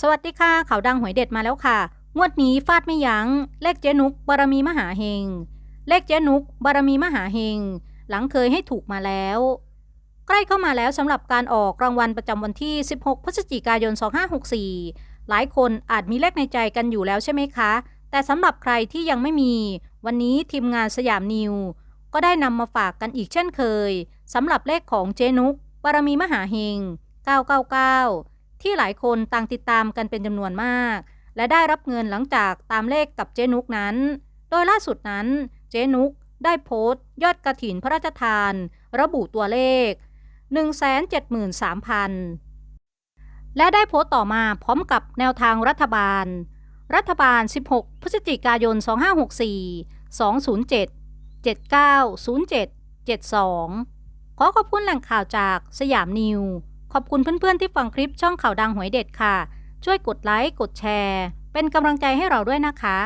สวัสดีค่ะข่าวดังหวยเด็ดมาแล้วค่ะ งวดนี้ฟาดไม่ยัง้ง เลขเจ๊นุกบารมีมหาเฮง เลขเจ๊นุกบารมีมหาเฮง หลังเคยให้ถูกมาแล้ว ใกล้เข้ามาแล้วสำหรับการออกรางวัลประจำวันที่ 16 พฤศจิกายน 2564 หลายคนอาจมีเลขในใจกันอยู่แล้วใช่ไหมคะ แต่สำหรับใครที่ยังไม่มี วันนี้ทีมงานสยามนิว ก็ได้นำมาฝากกันอีกเช่นเคยสำหรับเลขของเจนุกบารมีมหาเฮง 999 ที่หลายคนต่างติดตามกันเป็นจำนวนมาก และได้รับเงินหลังจากตามเลขกับเจนุกนั้น โดยล่าสุดนั้น เจนุกได้โพสต์ ยอดกระถินพระราชทาน ระบุตัวเลข 173,000 และได้โพสต์ต่อมาพร้อมกับแนวทางรัฐบาล รัฐบาล 16 พฤศจิกายน 2564 207 7907 72 ขอขอบคุณแหล่งข่าวจากสยามนิว ขอบคุณเพื่อนๆที่ฟังคลิปช่องข่าวดังหวยเด็ดค่ะ ช่วยกดไลค์ กดแชร์ เป็นกำลังใจให้เราด้วยนะคะ